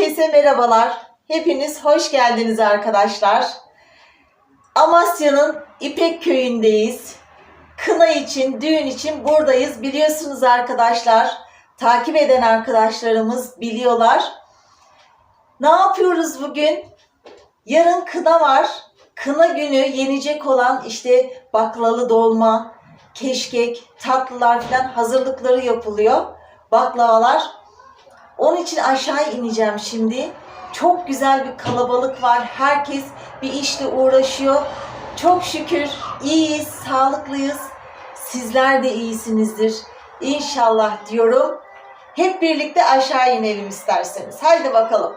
Herkese merhabalar. Hepiniz hoş geldiniz arkadaşlar. Amasya'nın İpek köyündeyiz. Kına için, düğün için buradayız. Biliyorsunuz arkadaşlar. Takip eden arkadaşlarımız biliyorlar. Ne yapıyoruz bugün? Yarın kına var. Kına günü yenecek olan işte baklalı dolma, keşkek, tatlılar falan hazırlıkları yapılıyor. Baklavalar. Onun için aşağı ineceğim şimdi. Çok güzel bir kalabalık var. Herkes bir işle uğraşıyor. Çok şükür iyiyiz, sağlıklıyız. Sizler de iyisinizdir. İnşallah diyorum. Hep birlikte aşağı inelim isterseniz. Haydi bakalım.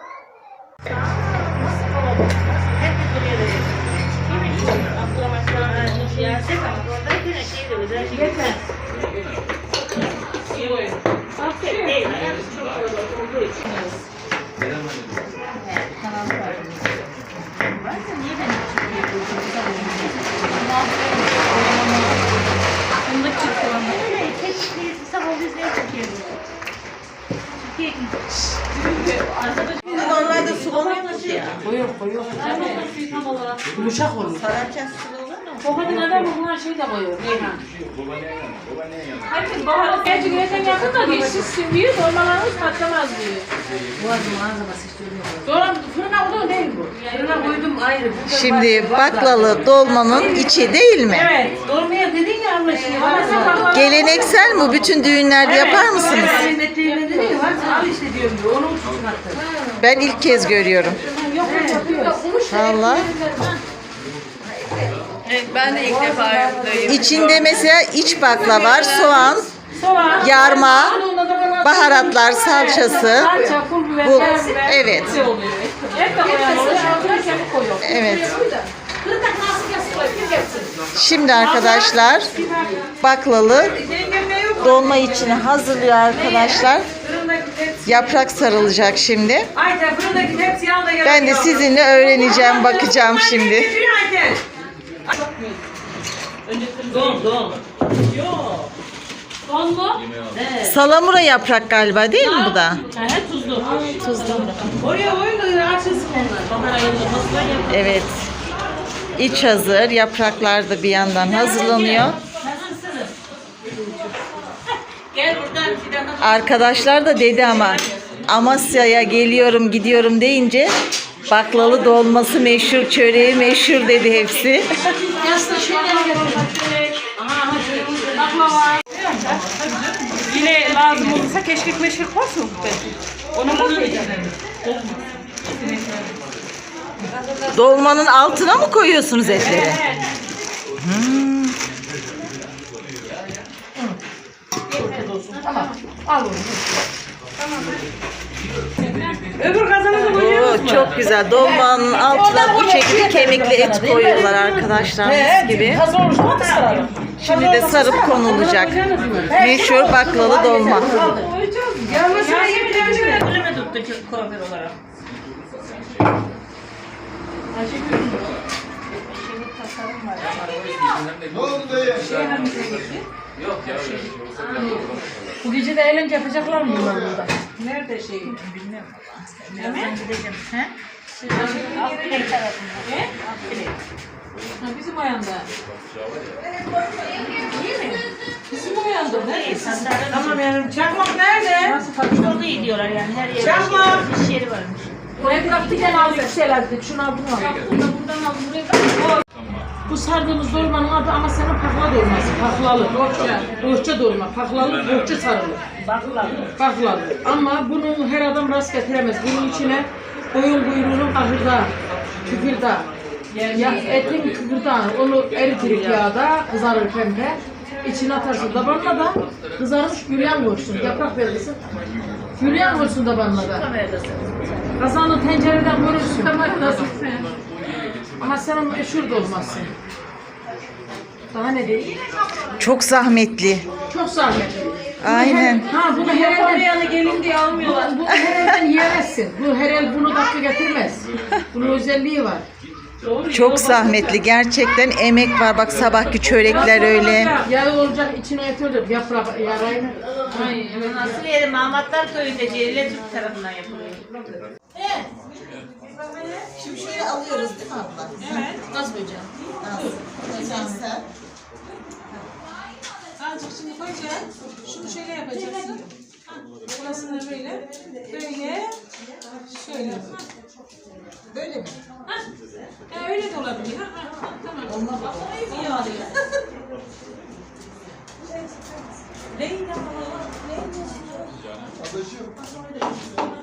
Normalde sulanıyormuş ya. Koyuyor koyuyor. Yumuşak olur. Sararken sulanır kadın adam bunlar şey de koyuyor. Reyhan. Herkes bana gerçi güneşten yakın da diyor. Siz diyor. Dolmalarınız patlamaz diyor. Bu arada malzemesi istiyorum. Sonra fırına koydun değil bu. Fırına koydum ayrı. Burada Şimdi baklalı dolmanın içi değil mi? Evet. Dolmaya dedin ya anlaşılıyor. Ama sen baklava- Geleneksel mi? Bütün düğünlerde yapar mısınız? Senin eteğine dedin ya var al işte diyorum diyor. Onu uçsun hatta. Ben ilk kez görüyorum. Yok yok yapıyoruz. Vallahi. Ben de ilk defa yaptım. İçinde mesela iç bakla var, soğan, Soğan. Yarma, baharatlar, salçası. Salça, pul biber, Bu- karabiber. evet. Hepsi oluyor. Et de koyan oluyor. Altına kemik koyuyor. Evet. Şimdi arkadaşlar baklalı dolma içini hazırlıyor arkadaşlar. Yaprak sarılacak şimdi. Ayten fırındaki tepsi. Ben de sizinle öğreneceğim, bakacağım şimdi. Ayten. Don don. Donlu. Salamura yaprak galiba değil mi bu da? He, tuzlu. Tuzlu. Oraya koyun da açılsın onlar. Bahar ayında masla yap. Evet. İç hazır, yapraklar da bir yandan hazırlanıyor. Gel buradan fidanı. Arkadaşlar da dedi ama Amasya'ya geliyorum gidiyorum deyince baklalı dolması meşhur, çöreği meşhur dedi hepsi. Yine lazım olursa keşkek meşhur koysun ben. Onu koymayacağım. Dolmanın altına mı koyuyorsunuz etleri? Hmm. Al onu. Öbür kazanı Oo, çok güzel. Dolmanın altına bu şekilde kemikli et koyuyorlar arkadaşlar mis gibi. Hazır olmuş mu? Hadi saralım. Şimdi de sarıp konulacak. Meşhur baklalı dolma. Gelmesine yemin Ölüme tuttu kuaför olarak. Bu gece de eğlence yapacaklar mı bunlar burada? Nerede şey? Bilmiyorum. Birazdan gideceğim. He? Akbilek tarafında. He? Akbilek. Ha, bizim o yanda. İyi mi? Bizim o yanda. Neresi? Tamam yani çakmak nerede? Nasıl fakir iyi diyorlar yani her yerde. Çakma. Iş yeri varmış. Buraya bıraktık yani aldık şeyler dedik. Şunu al bunu al. Buradan buradan al buraya bırak. Bu sardığımız dolmanın adı ama senin pakla dolması. Paklalı. Bohça. Bohça dolma. Paklalı, bohça sarılı. Baklalı. Baklalı. Ama bunu her adam rast getiremez. Bunun içine koyun kuyruğunun ahırda, kıkırda. Ya etin kıkırda onu eritirik yağda kızarırken de içine atarsın. Tabanla da kızarmış büryan koysun. Yaprak verirsin. Büryan koysun tabanla da. Kazanı tencereden koyursun. Nasıl? Ama sen onun meşhur da olmazsın. Daha ne diyeyim? Çok zahmetli. Çok zahmetli. Aynen. Ha bunu her elden, Yani gelin diye almıyorlar. bu, bunu her elden yiyemezsin. Bu her el bunu dakika getirmez. Bunun özelliği var. Çok zahmetli. Gerçekten emek var. Bak sabahki çörekler öyle. Ya olacak içine et öyle yaprak yarayını. Nasıl yeri Mahmutlar köyünde Celile Türk tarafından yapılıyor. Şimdi şöyle alıyoruz değil mi abla? Evet. Nasıl hocam? Azıcık şimdi koyacağız. Şunu şöyle yapacaksın. Burasını böyle. Böyle. Şöyle. Böyle mi? Ha. Ha, öyle de olabilir. Ha, ha, tamam. Olmaz. İyi oluyor.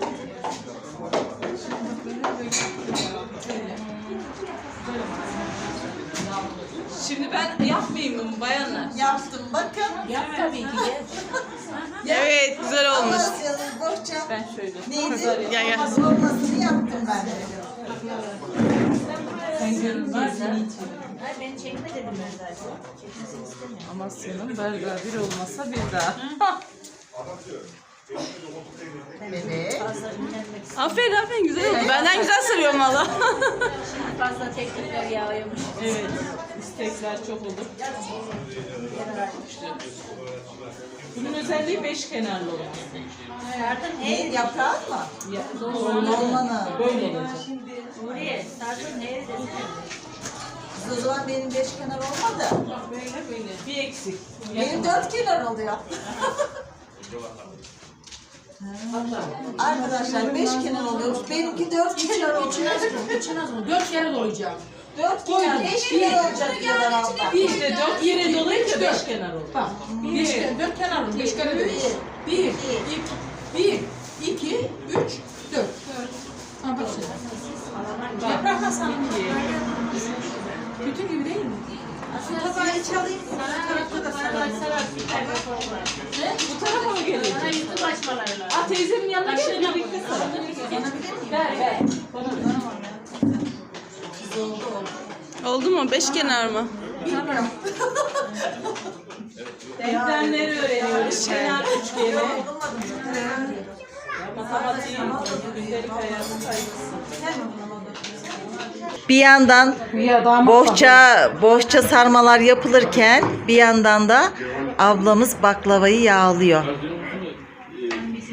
Şimdi ben yapmayayım mı bayanlar? Yaptım bakın. Yap tabii ki. Evet güzel olmuş. Amasya'nın bohça. Ben şöyle. Neydi? Gel, gel. Olmasını yaptım ben de. Ben çekme dedim ben zaten. Çekmesini istemiyorum. Amasya'nın Belgrad bir olmasa bir daha. Evet. Aferin aferin güzel oldu. Benden güzel sarıyorum valla. Fazla teklifler yağıyormuş. evet. İstekler çok olur. Bunun özelliği beş kenarlı. Sardın Ne yaprağı mı? Ya, Dolmanı. Böyle olacak. Nuriye, sardın her desene. Siz o zaman benim beş kenar olmadı. Böyle böyle. Bir eksik. Benim dört kenar oluyor. Arkadaşlar beş kenar oluyormuş. Benimki dört kenar oluyor. İçine az mı? Dört kere dolayacağım. Dört kenar, beş kenar olacak diyorlar abla. Bir işte dört yere dolayınca beş kenar olur. Bak. Kere, dört kenar mı? Beş kere dört. Bir, iki, bir, iki, üç, dört. Ha bak şimdi. Yaprak Hasan. Bütün gibi değil mi? Tabağı çalayım. Tarafta da yapalım. Bu tarafa mı gelecek? Bana YouTube açmaları lazım. Aa teyzemin yanına gel birlikte saralım. Ver, ver. Oldu mu? Beş kenar mı? Denklemleri öğreniyoruz. Kenar üçgeni. Matematiğin gündelik hayatın kaygısı. Bir yandan bohça bohça sarmalar yapılırken bir yandan da ablamız baklavayı yağlıyor.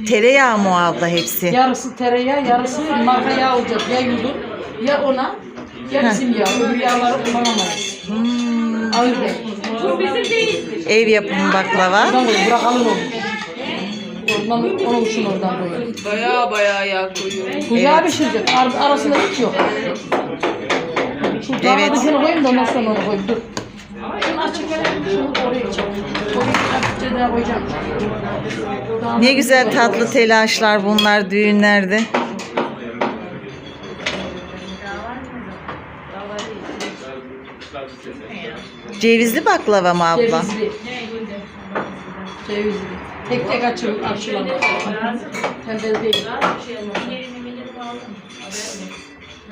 Tereyağı mı o abla hepsi? Yarısı tereyağı, yarısı marka yağ olacak. Ya yudum, ya ona, ya bizim yağ. Öbür yağları kullanamayız. Hmm, Ağır değil. ev yapımı baklava. Oradan koy, bırak alın onu. Oradan, onun için oradan koyuyor. Baya baya yağ koyuyorum. Kucağı pişirecek. Ar- arasında hiç yok. Şu Evet. evet. şunu koyayım da ondan sonra onu koyayım. Dur. Ne güzel tatlı telaşlar bunlar düğünlerde. Cevizli baklava mı abla? Cevizli. Cevizli. Tek tek açıl, açılan. Tembel değil.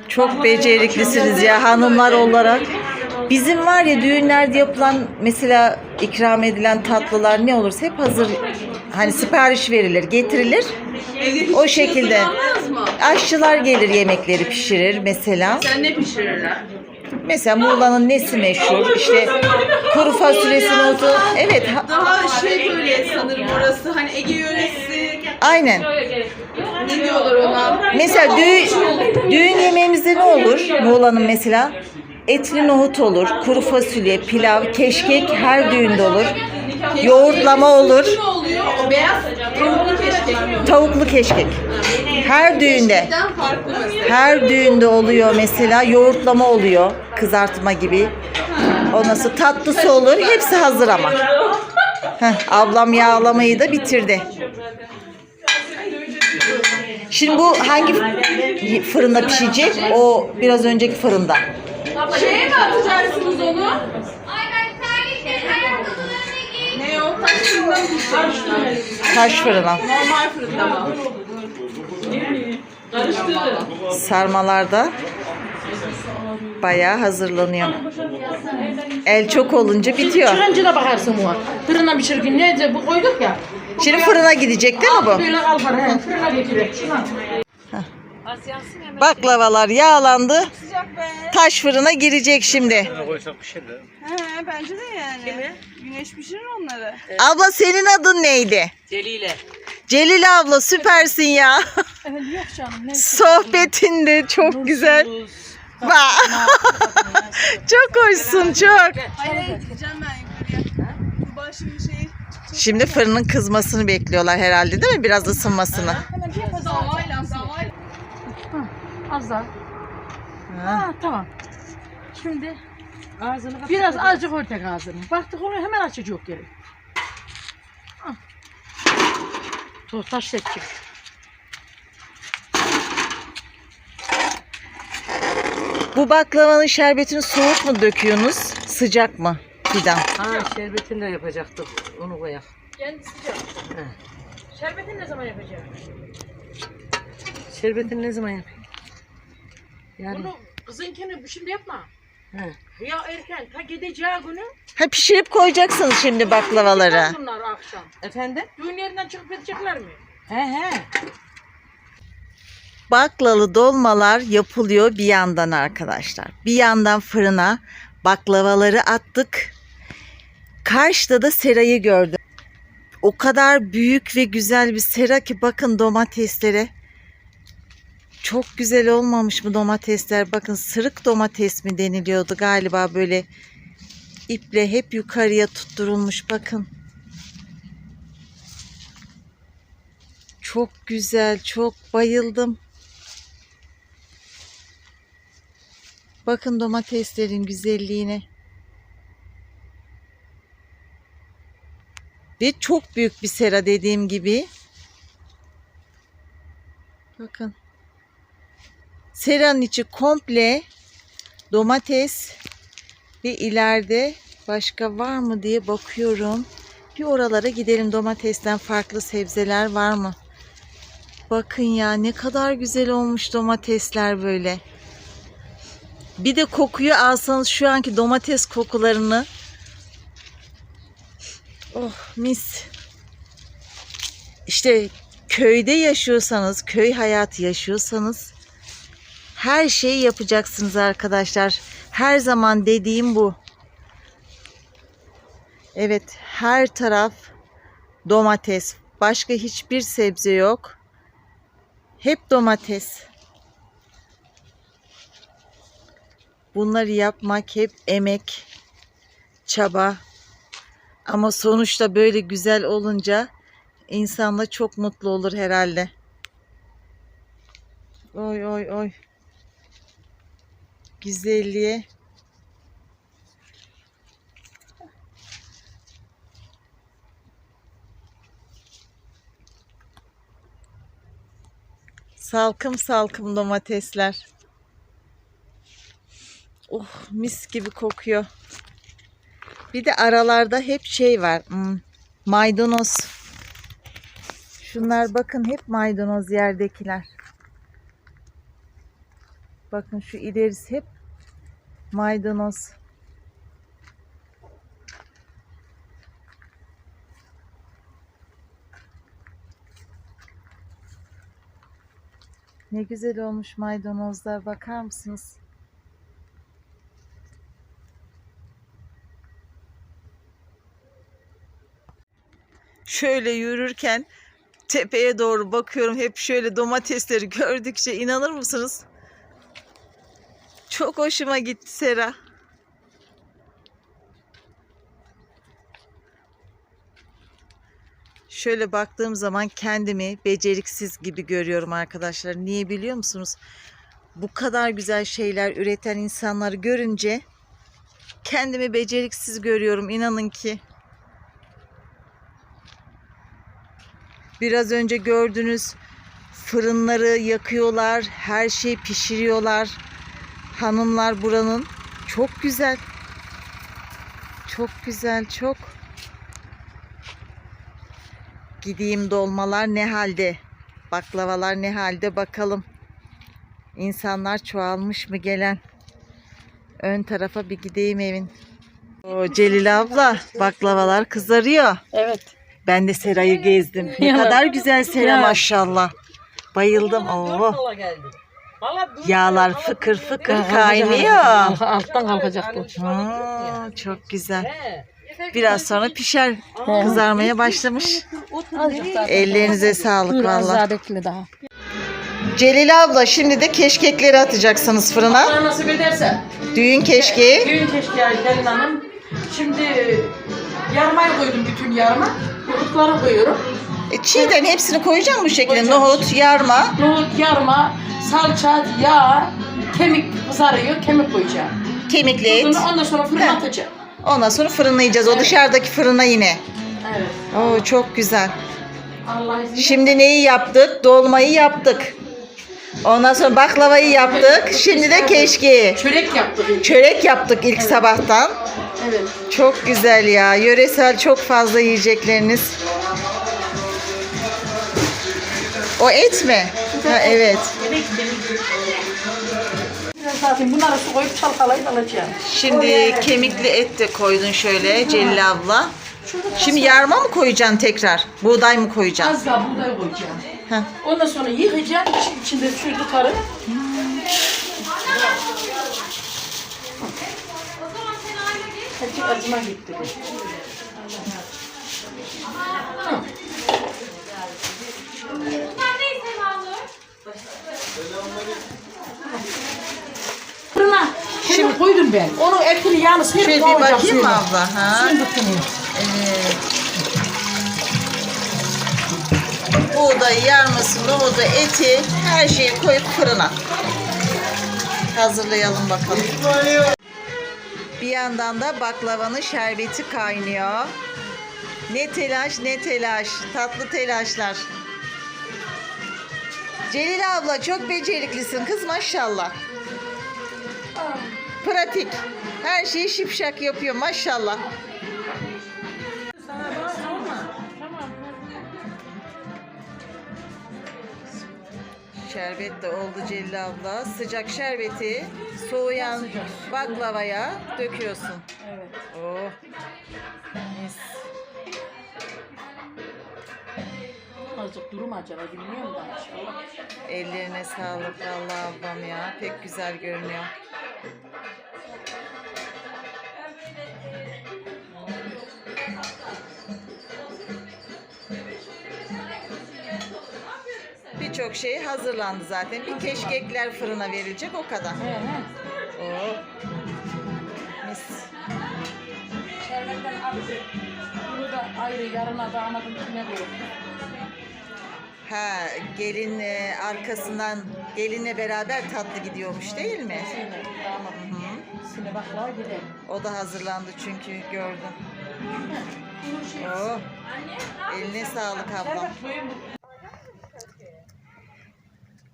Çok beceriklisiniz ya hanımlar olarak. Bizim var ya düğünlerde yapılan mesela ikram edilen tatlılar ne olursa hep hazır hani sipariş verilir, getirilir. O şekilde. Aşçılar gelir yemekleri pişirir mesela. Sen ne pişirirler? Mesela Muğla'nın nesi meşhur? İşte kuru fasulyesi notu. Evet, ha- Daha şey böyle sanırım orası. Hani Ege yöresi. aynen. Ne diyorlar ona? Mesela düğün, düğün yemeğimizde ne olur? Muğla'nın mesela etli nohut olur, kuru fasulye, pilav, keşkek her düğünde olur. Yoğurtlama olur, Ne oluyor? O beyaz tavuklu keşkek. tavuklu keşkek. Her düğünde, her düğünde oluyor mesela yoğurtlama oluyor, kızartma gibi. O nasıl tatlısı olur, hepsi hazır ama. Heh, ablam yağlamayı da bitirdi. Şimdi bu hangi fırında pişecek? O biraz önceki fırında. Şeye mi atacaksınız onu? Taş fırında mı pişiyorsunuz? Taş fırına. Normal fırında mı? Karıştırın. Sarmalarda bayağı hazırlanıyor. El çok olunca bitiyor. Çıkıncına bakarsın bu. Fırına pişirirken neyse bu koyduk ya. Şimdi fırına gidecek değil mi bu? Böyle kalkar he. Fırına. Şuna. Hemen. Baklavalar yağlandı. Sıcak be. Taş fırına girecek şimdi. He bence de yani. Güneş pişirir onları. Abla senin adın neydi? Celile. Celil abla süpersin ya. Yok canım ne? Sohbetin de çok güzel. Bak. çok hoşsun çok. Hayır hayır gideceğim ben yukarıya. Tuba şimdi şey Şimdi fırının kızmasını bekliyorlar herhalde değil mi? Biraz ısınmasını. davayla davayla. Az daha. Ha. Ha, tamam. Şimdi ağzını biraz azıcık örtek ağzını. Baktık onu hemen açacak geri. Tostaş seçecek. Bu baklavanın şerbetini soğuk mu döküyorsunuz? Sıcak mı? Fidan. Ha şerbetini de yapacaktık. Onu koyak. Kendi sıcak. Şerbetini ne zaman yapacağım? Şerbetini ne zaman yapayım? Yani... Bunu kızınkini şimdi yapma. He. Ya erken ta gideceği günü Ha pişirip koyacaksınız şimdi baklavaları. bunlar akşam. Efendim? Düğün yerinden çıkıp edecekler mi? He he. Baklalı dolmalar yapılıyor bir yandan arkadaşlar. Bir yandan fırına baklavaları attık. Karşıda da serayı gördüm. O kadar büyük ve güzel bir sera ki bakın domateslere. Çok güzel olmamış mı domatesler? Bakın sırık domates mi deniliyordu galiba böyle iple hep yukarıya tutturulmuş bakın. Çok güzel, çok bayıldım. Bakın domateslerin güzelliğine. Ve çok büyük bir sera dediğim gibi. Bakın. Seranın içi komple domates ve ileride başka var mı diye bakıyorum. Bir oralara gidelim domatesten farklı sebzeler var mı? Bakın ya ne kadar güzel olmuş domatesler böyle. Bir de kokuyu alsanız şu anki domates kokularını. Oh mis. İşte köyde yaşıyorsanız, köy hayatı yaşıyorsanız her şeyi yapacaksınız arkadaşlar. Her zaman dediğim bu. Evet, her taraf domates. Başka hiçbir sebze yok. Hep domates. Bunları yapmak hep emek, çaba. Ama sonuçta böyle güzel olunca insan da çok mutlu olur herhalde. Oy oy oy. Güzelliğe. Salkım salkım domatesler. Oh mis gibi kokuyor. Bir de aralarda hep şey var. hmm, maydanoz. Şunlar bakın hep maydanoz yerdekiler. Bakın şu ilerisi hep maydanoz. Ne güzel olmuş maydanozlar bakar mısınız? Şöyle yürürken tepeye doğru bakıyorum. Hep şöyle domatesleri gördükçe inanır mısınız? Çok hoşuma gitti Sera. Şöyle baktığım zaman kendimi beceriksiz gibi görüyorum arkadaşlar. Niye biliyor musunuz? Bu kadar güzel şeyler üreten insanları görünce kendimi beceriksiz görüyorum inanın ki. Biraz önce gördünüz fırınları yakıyorlar, her şeyi pişiriyorlar. Hanımlar buranın çok güzel. Çok güzel, çok. Gideyim dolmalar ne halde? Baklavalar ne halde bakalım. İnsanlar çoğalmış mı gelen? Ön tarafa bir gideyim evin. O Celil abla baklavalar kızarıyor. Evet. Ben de serayı gezdim. Ne kadar güzel sera maşallah. Bayıldım. Oo. Yağlar fıkır fıkır kaynıyor. Alttan kalkacak bu. Aa, çok güzel. He. Biraz sonra pişer. Kızarmaya başlamış. Ellerinize sağlık Az valla. daha bekle daha. Celil abla şimdi de keşkekleri atacaksınız fırına. Allah nasip ederse. Düğün keşkeği. Düğün keşke gelin hanım. Şimdi yarmayı koydum bütün yarma. Nohutları koyuyorum. E, çiğden hepsini koyacağım bu şekilde. Koyacağım. Nohut, yarma, Nohut, yarma, salça, yağ, kemik kızarıyor, kemik koyacağım. kemikli et. Ondan sonra fırına He. atacağım. Ondan sonra fırınlayacağız. O Evet. dışarıdaki fırına yine. Evet. Oo çok güzel. Allah Şimdi neyi yaptık? Dolmayı yaptık. Ondan sonra baklavayı yaptık. Şimdi de keşkeği. Çörek yaptık. Çörek yaptık ilk sabahtan. Evet. Çok güzel ya. Yöresel çok fazla yiyecekleriniz. O et mi? Ha, evet. Ben zaten bunları su koyup çalkalayıp alacağım. Şimdi kemikli et de koydun şöyle Celil abla. Şimdi yarma mı koyacaksın tekrar? Buğday mı koyacaksın? Az daha buğday koyacağım. Heh. Ondan sonra yıkayacağım. İçi- içinde suyu tutarım. Hadi acıma gitti bu. Bunlar neyse Mahmut? Fırına şimdi koydum ben. Onun etini yağını sıyırıp Şöyle bir kavuracağım bakayım mı suyunu. abla? Ha? Suyunu tutmuyor. Evet. Buğdayı, yarması, nohudu, eti her şeyi koyup fırına. Hazırlayalım bakalım. Bir yandan da baklavanın şerbeti kaynıyor. Ne telaş ne telaş. Tatlı telaşlar. Celil abla çok beceriklisin kız maşallah. Pratik. Her şeyi şipşak yapıyor maşallah. Şerbet de oldu Celil abla. Sıcak şerbeti soğuyan baklavaya döküyorsun. Evet. Oh. Mis. Azıcık durum acaba bilmiyorum da. Ellerine sağlık vallahi ablam ya. Pek güzel görünüyor. Birçok şey hazırlandı zaten. Bir keşkekler fırına verilecek o kadar. He he. Oh. Mis. Şerbetten ayrı. Bunu da ayrı yarına damadın içine koyuyorum. Ha, gelin e, arkasından gelinle beraber tatlı gidiyormuş değil mi? Baklava. O da hazırlandı çünkü gördüm. Oh. Eline sağlık ablam.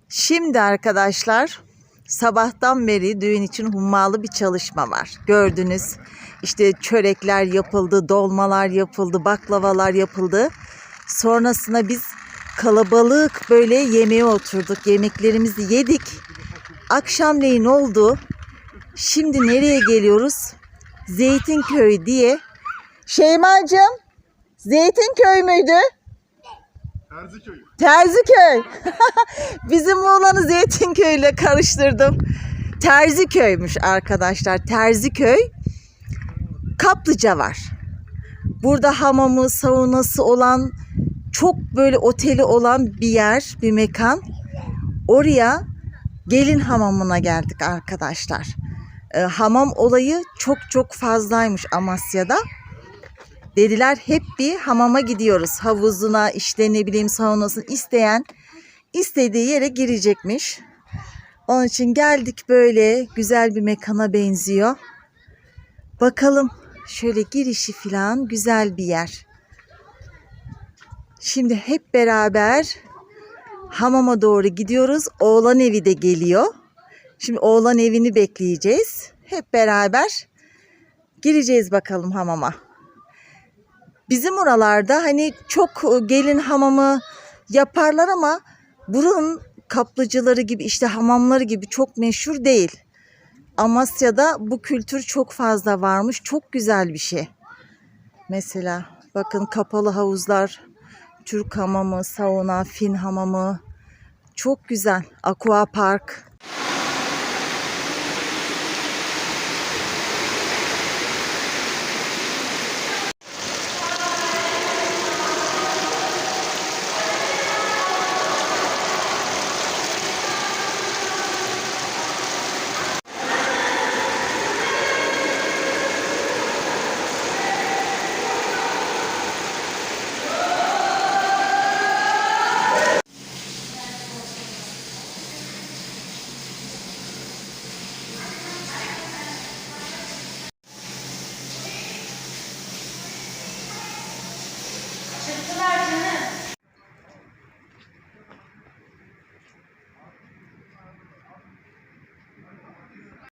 Şimdi arkadaşlar sabahtan beri düğün için hummalı bir çalışma var. Gördünüz işte çörekler yapıldı, dolmalar yapıldı, baklavalar yapıldı. Sonrasında biz kalabalık böyle yemeğe oturduk. Yemeklerimizi yedik. Akşamleyin oldu. Şimdi nereye geliyoruz? Zeytinköy diye. Şeymacığım, Zeytinköy müydü? Terziköy. Terziköy. Bizim oğlanı Zeytinköy ile karıştırdım. Terziköy'müş arkadaşlar. Terziköy. Kaplıca var. Burada hamamı, saunası olan çok böyle oteli olan bir yer, bir mekan. Oraya gelin hamamına geldik arkadaşlar. Ee, hamam olayı çok çok fazlaymış Amasya'da. Dediler hep bir hamama gidiyoruz. Havuzuna işte ne bileyim saunasını isteyen istediği yere girecekmiş. Onun için geldik böyle güzel bir mekana benziyor. Bakalım şöyle girişi falan güzel bir yer. Şimdi hep beraber hamama doğru gidiyoruz. Oğlan evi de geliyor. Şimdi oğlan evini bekleyeceğiz. Hep beraber gireceğiz bakalım hamama. Bizim oralarda hani çok e, gelin hamamı yaparlar ama buranın kaplıcıları gibi işte hamamları gibi çok meşhur değil. Amasya'da bu kültür çok fazla varmış. Çok güzel bir şey. Mesela bakın kapalı havuzlar, Türk hamamı, sauna, Fin hamamı. Çok güzel. Aqua Park.